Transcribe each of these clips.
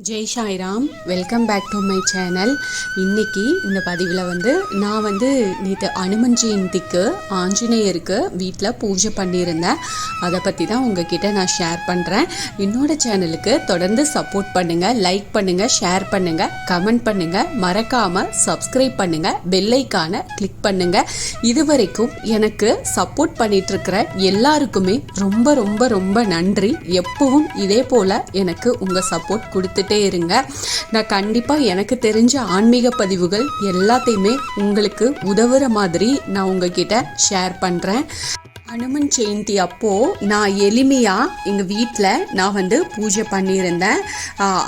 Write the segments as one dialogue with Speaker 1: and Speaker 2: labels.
Speaker 1: Jai Sairam welcome back to my channel இன்னைக்கு இந்த பதிவில் வந்து நான் வந்து நேற்று அனுமன் ஜெயந்திக்கு ஆஞ்சநேயருக்கு வீட்டில் பூஜை பண்ணியிருந்தேன். அதை பற்றி தான் உங்ககிட்ட நான் ஷேர் பண்ணுறேன் என்னோட சேனலுக்கு தொடர்ந்து சப்போர்ட் பண்ணுங்கள் லைக் பண்ணுங்கள் ஷேர் பண்ணுங்கள் கமெண்ட் பண்ணுங்கள் மறக்காமல் சப்ஸ்கிரைப் பண்ணுங்கள் பெல்லைக்கான கிளிக் பண்ணுங்கள் இது வரைக்கும் எனக்கு சப்போர்ட் பண்ணிகிட்ருக்கிற எல்லாருக்குமே ரொம்ப ரொம்ப ரொம்ப நன்றி. எப்பவும் இதே போல் எனக்கு உங்கள் சப்போர்ட் பார்த்துட்டே இருங்க. நான் கண்டிப்பாக எனக்கு தெரிஞ்ச ஆன்மீக பதிவுகள் எல்லாத்தையுமே உங்களுக்கு உதவுற மாதிரி நான் உங்ககிட்ட ஷேர் பண்ணுறேன் அனுமன் ஜெயந்தி அப்போது நான் எளிமையாக எங்கள் வீட்டில் நான் வந்து பூஜை பண்ணியிருந்தேன்.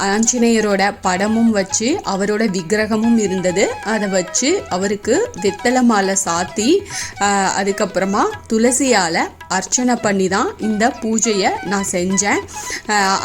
Speaker 1: ஆஞ்சநேயரோட படமும் வச்சு அவரோட விக்கிரகமும் இருந்தது. அதை வச்சு அவருக்கு வெத்தலை மாலை சாத்தி அதுக்கப்புறமா துளசியால் அர்ச்சனை பண்ணி தான் இந்த பூஜையை நான் செஞ்சேன்.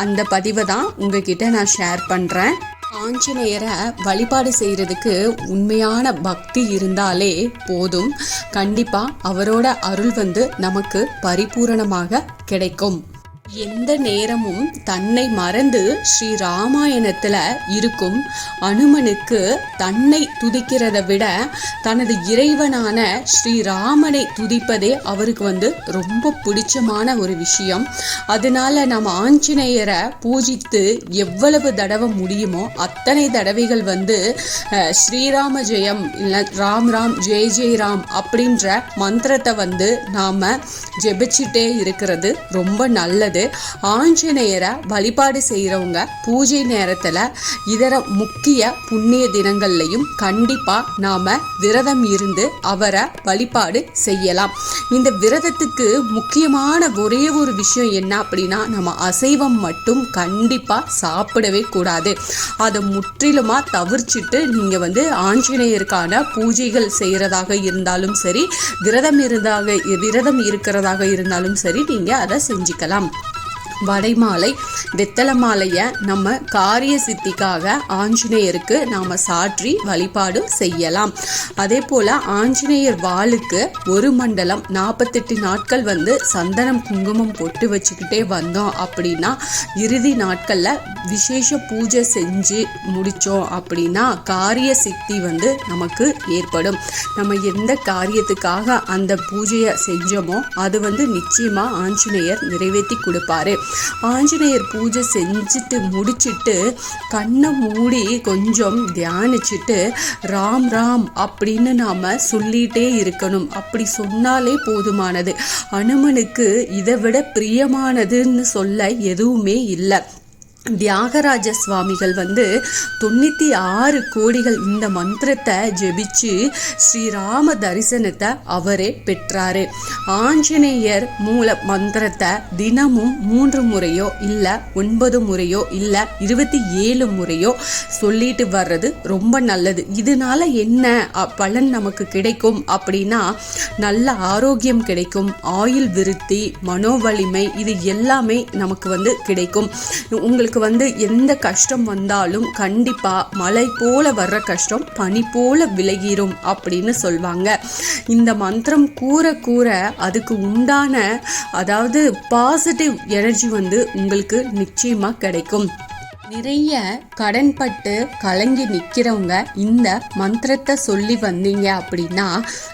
Speaker 1: அந்த பதிவை தான் உங்ககிட்ட நான் ஷேர் பண்ணுறேன் ஆஞ்சநேயரை வழிபாடு செய்கிறதுக்கு உண்மையான பக்தி இருந்தாலே போதும். கண்டிப்பாக அவரோட அருள் வந்து நமக்கு பரிபூரணமாக கிடைக்கும். எந்த நேரமும் தன்னை மறந்து ஸ்ரீ ராமாயணத்தில் இருக்கும் அனுமனுக்கு தன்னை துதிக்கிறத விட தனது இறைவனான ஸ்ரீ ராமனை துதிப்பதே அவருக்கு வந்து ரொம்ப பிடிச்சமான ஒரு விஷயம். அதனால நம்ம ஆஞ்சநேயரை பூஜித்து எவ்வளவு தடவை முடியுமோ அத்தனை தடவைகள் வந்து ஸ்ரீராம ஜெயம் இல்லை ராம் ராம் ஜெய் ஜெய் ராம் அப்படின்ற மந்திரத்தை வந்து நாம் ஜெபிச்சுட்டே இருக்கிறது ரொம்ப நல்லது. ஆஞ்சநேயரை வழிபாடு செய்கிறவங்க பூஜை நேரத்தில் இதர முக்கிய புண்ணிய தினங்கள்லையும் கண்டிப்பாக நாம் விரதம் இருந்து அவரை வழிபாடு செய்யலாம். இந்த விரதத்துக்கு முக்கியமான ஒரே ஒரு விஷயம் என்ன அப்படின்னா நம்ம அசைவம் மட்டும் கண்டிப்பாக சாப்பிடவே கூடாது. அதை முற்றிலுமாக தவிர்ச்சிட்டு நீங்கள் வந்து ஆஞ்சநேயருக்கான பூஜைகள் செய்கிறதாக இருந்தாலும் சரி விரதம் இருந்தாக விரதம் இருக்கிறதாக இருந்தாலும் சரி நீங்கள் அதை செஞ்சுக்கலாம். வடைமாலை வெத்தலை மாலையை நம்ம காரிய சித்திக்காக ஆஞ்சநேயருக்கு நாம் சாற்றி வழிபாடு செய்யலாம். அதே போல் ஆஞ்சநேயர் வாளுக்கு ஒரு மண்டலம் நாற்பத்தெட்டு நாட்கள் வந்து சந்தனம் குங்குமம் பொட்டு வச்சுக்கிட்டே வந்தோம் அப்படின்னா இறுதி நாட்களில் விசேஷ பூஜை செஞ்சு முடித்தோம் அப்படின்னா காரிய சித்தி வந்து நமக்கு ஏற்படும். நம்ம எந்த காரியத்துக்காக அந்த பூஜையை செஞ்சோமோ அது வந்து நிச்சயமாக ஆஞ்சநேயர் நிறைவேற்றி கொடுப்பாரு. ஆஞ்சநேயர் பூஜை செஞ்சுட்டு முடிச்சிட்டு கண்ணை மூடி கொஞ்சம் தியானிச்சுட்டு ராம் ராம் அப்படின்னு நாம் சொல்லிகிட்டே இருக்கணும். அப்படி சொன்னாலே போதுமானது. அனுமனுக்கு இதை விட பிரியமானதுன்னு சொல்ல எதுவுமே இல்லை. தியாகராஜ சுவாமிகள் வந்து தொண்ணூற்றி ஆறு கோடிகள் இந்த மந்திரத்தை ஜெபிச்சு ஸ்ரீராம தரிசனத்தை அவரே பெற்றாரு. ஆஞ்சநேயர் மூல மந்திரத்தை தினமும் மூன்று முறையோ இல்லை ஒன்பது முறையோ இல்லை இருபத்தி ஏழு முறையோ சொல்லிட்டு வர்றது ரொம்ப நல்லது. இதனால என்ன பலன் நமக்கு கிடைக்கும் அப்படின்னா நல்ல ஆரோக்கியம் கிடைக்கும் ஆயுள் விருத்தி மனோவலிமை இது எல்லாமே நமக்கு வந்து கிடைக்கும். உங்களுக்கு உங்களுக்கு வந்து எந்த கஷ்டம் வந்தாலும் கண்டிப்பாக மலை போல வர்ற கஷ்டம் பனி போல விலகிரும் அப்படின்னு சொல்வாங்க. இந்த மந்திரம் கூற கூற அதுக்கு உண்டான அதாவது பாசிட்டிவ் எனர்ஜி வந்து உங்களுக்கு நிச்சயமாக கிடைக்கும். நிறைய கடன்பட்டு கலங்கி நிற்கிறவங்க இந்த மந்திரத்தை சொல்லி வந்தீங்க அப்படின்னா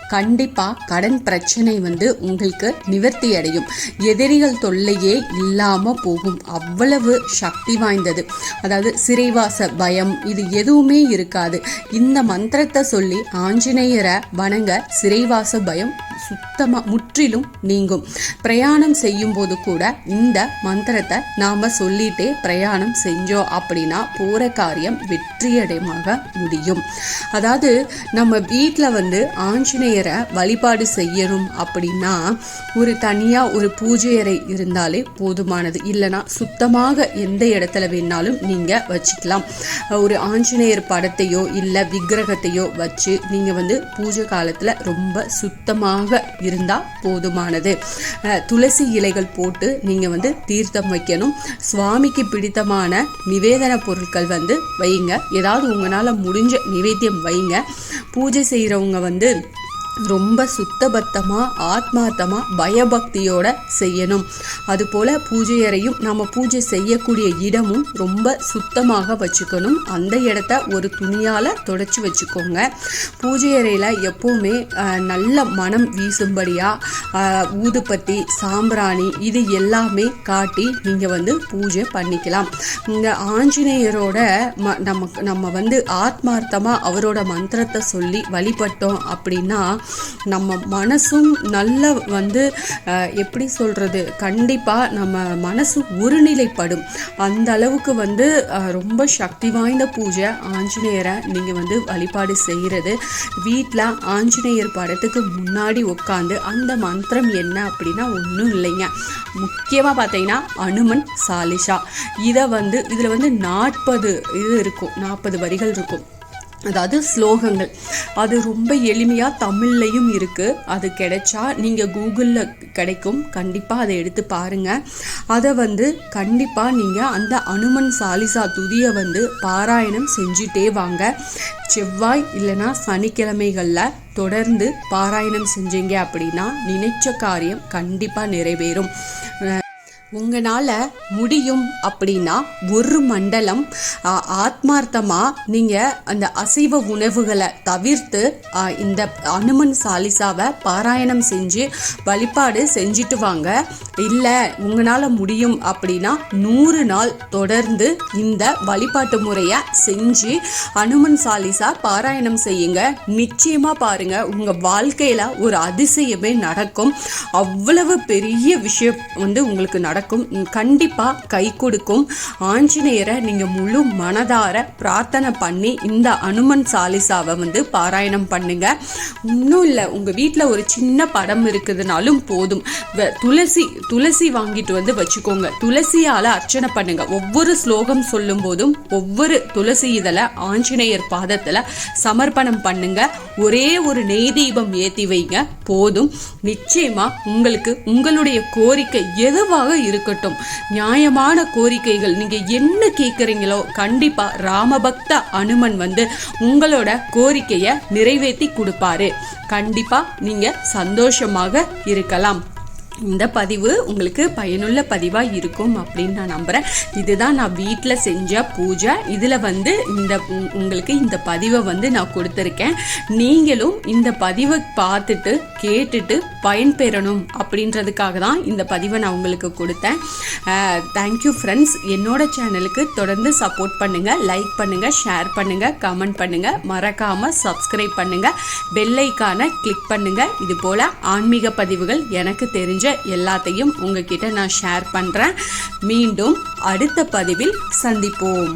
Speaker 1: கண்டிப்பாக கடன் பிரச்சனை வந்து உங்களுக்கு நிவர்த்தி அடையும். எதிரிகள் தொல்லையே இல்லாமல் போகும். அவ்வளவு சக்தி வாய்ந்தது. அதாவது சிறைவாச பயம் இது எதுவுமே இருக்காது. இந்த மந்திரத்தை சொல்லி ஆஞ்சநேயரை வணங்க சிறைவாச பயம் சுத்தமாக முற்றிலும் நீங்கும். பிரயாணம் செய்யும்போது கூட இந்த மந்திரத்தை நாம் சொல்லிட்டே பிரயாணம் செஞ்சோம் அப்படின்னா போகிற காரியம் வெற்றியடைமாக முடியும். அதாவது நம்ம வீட்டில் வந்து ஆஞ்சநேயரை வழிபாடு செய்யணும் அப்படின்னா ஒரு தனியாக ஒரு பூஜை அறை இருந்தாலே போதுமானது. இல்லைன்னா சுத்தமாக எந்த இடத்துல வேணாலும் நீங்கள் வச்சுக்கலாம். ஒரு ஆஞ்சநேயர் படத்தையோ இல்லை விக்கிரகத்தையோ வச்சு நீங்கள் வந்து பூஜை காலத்தில் ரொம்ப சுத்தமாக இருந்தால் போதுமானது. துளசி இலைகள் போட்டு நீங்கள் வந்து தீர்த்தம் வைக்கணும். சுவாமிக்கு பிடித்தமான நிவேதன பொருட்கள் வந்து வைங்க. ஏதாவது உங்களால் முடிஞ்ச நிவேத்தியம் வைங்க. பூஜை செய்கிறவங்க வந்து ரொம்ப சுத்தபத்தமாக ஆத்மார்த்தமாக பயபக்தியோட செய்யணும். அதுபோல் பூஜை அறையும் நம்ம பூஜை செய்யக்கூடிய இடமும் ரொம்ப சுத்தமாக வச்சுக்கணும். அந்த இடத்த ஒரு துணியால் தொடச்சி வச்சுக்கோங்க. பூஜை அறையில் எப்போவுமே நல்ல மனம் வீசும்படியாக ஊதுபத்தி சாம்பிராணி இது எல்லாமே காட்டி நீங்கள் வந்து பூஜை பண்ணிக்கலாம். இந்த ஆஞ்சநேயரோட ம நமக்கு நம்ம வந்து ஆத்மார்த்தமாக அவரோட மந்திரத்தை சொல்லி வழிபட்டோம் அப்படின்னா நம்ம மனசும் நல்ல வந்து அஹ், எப்படி சொல்கிறது கண்டிப்பாக நம்ம மனசு ஒருநிலைப்படும். அந்த அளவுக்கு வந்து ரொம்ப சக்தி வாய்ந்த பூஜை ஆஞ்சநேயரை நீங்கள் வந்து வழிபாடு செய்கிறது வீட்டில் ஆஞ்சநேயர் படத்துக்கு முன்னாடி உட்காந்து அந்த மந்திரம் என்ன அப்படின்னா ஒன்றும் இல்லைங்க. முக்கியமாக பார்த்தீங்கன்னா அனுமன் சாலிஷா. இதை வந்து இதில் வந்து நாற்பது இது இருக்கும் நாற்பது வரிகள் இருக்கும். அதாவது ஸ்லோகங்கள். அது ரொம்ப எளிமையாக தமிழ்லையும் இருக்குது அது கிடைச்சா நீங்கள் கூகுளில் கிடைக்கும். கண்டிப்பாக அதை எடுத்து பாருங்கள் அதை வந்து கண்டிப்பாக நீங்கள் அந்த அனுமன் சாலிசா துதியை வந்து பாராயணம் செஞ்சுட்டே வாங்க. செவ்வாய் இல்லைன்னா சனிக்கிழமைகளில் தொடர்ந்து பாராயணம் செஞ்சீங்க அப்படின்னா நினைச்ச காரியம் கண்டிப்பாக நிறைவேறும். உங்களால் முடியும் அப்படின்னா ஒரு மண்டலம் ஆத்மார்த்தமாக நீங்கள் அந்த அசைவ உணவுகளை தவிர்த்து இந்த அனுமன் சாலிசாவை பாராயணம் செஞ்சு வழிபாடு செஞ்சுட்டு வாங்க. இல்லை உங்களால் முடியும் அப்படின்னா நூறு நாள் தொடர்ந்து இந்த வழிபாட்டு முறையை செஞ்சு அனுமன் சாலிசா பாராயணம் செய்யுங்க. நிச்சயமாக பாருங்கள் உங்கள் வாழ்க்கையில் ஒரு அதிசயமே நடக்கும். அவ்வளவு பெரிய விஷயம் வந்து உங்களுக்கு நடக்கும். கண்டிப்பாக கை கொடுக்கும். ஆஞ்சநேயரை நீங்கள் முழு மனதார பிரார்த்தனை பண்ணி இந்த அனுமன் சாலிசாவை வந்து பாராயணம் பண்ணுங்க. இன்னும் இல்லை உங்கள் வீட்டில் ஒரு சின்ன படம் இருக்குதுனாலும் போதும். துளசி துளசி வாங்கிட்டு வந்து வச்சுக்கோங்க. துளசியால் அர்ச்சனை பண்ணுங்க. ஒவ்வொரு ஸ்லோகம் சொல்லும் போதும் ஒவ்வொரு துளசி இதழை ஆஞ்சநேயர் பாதத்தில் சமர்ப்பணம் பண்ணுங்க. ஒரே ஒரு நெய் தீபம் ஏற்றி வைங்க. போதும். நிச்சயமா உங்களுக்கு உங்களுடைய கோரிக்கை எதுவாக இருக்கட்டும். நியாயமான கோரிக்கைகள். நீங்க என்ன கேட்குறீங்களோ கண்டிப்பா ராமபக்த அனுமன் வந்து உங்களோட கோரிக்கையை நிறைவேற்றி கொடுப்பாரு. கண்டிப்பா நீங்க சந்தோஷமாக இருக்கலாம். இந்த பதிவு உங்களுக்கு பயனுள்ள பதிவாக இருக்கும் அப்படின்னு நான் நம்புகிறேன் இதுதான் நான் வீட்டில் செஞ்ச பூஜை. இதில் வந்து இந்த உங்களுக்கு இந்த பதிவை வந்து நான் கொடுத்துருக்கேன். நீங்களும் இந்த பதிவை பார்த்துட்டு கேட்டுட்டு பயன்பெறணும் அப்படின்றதுக்காக தான் இந்த பதிவை நான் உங்களுக்கு கொடுத்தேன். தேங்க்யூ ஃப்ரெண்ட்ஸ் என்னோட சேனலுக்கு தொடர்ந்து சப்போர்ட் பண்ணுங்கள் லைக் பண்ணுங்கள் ஷேர் பண்ணுங்கள் கமெண்ட் பண்ணுங்கள் மறக்காமல் சப்ஸ்கிரைப் பண்ணுங்கள் பெல்லைக்கான கிளிக் பண்ணுங்கள் இது போல் ஆன்மீக பதிவுகள் எனக்கு தெரிஞ்ச எல்லாத்தையும் உங்ககிட்ட நான் ஷேர் பண்ணுறேன் மீண்டும் அடுத்த பதிவில் சந்திப்போம்.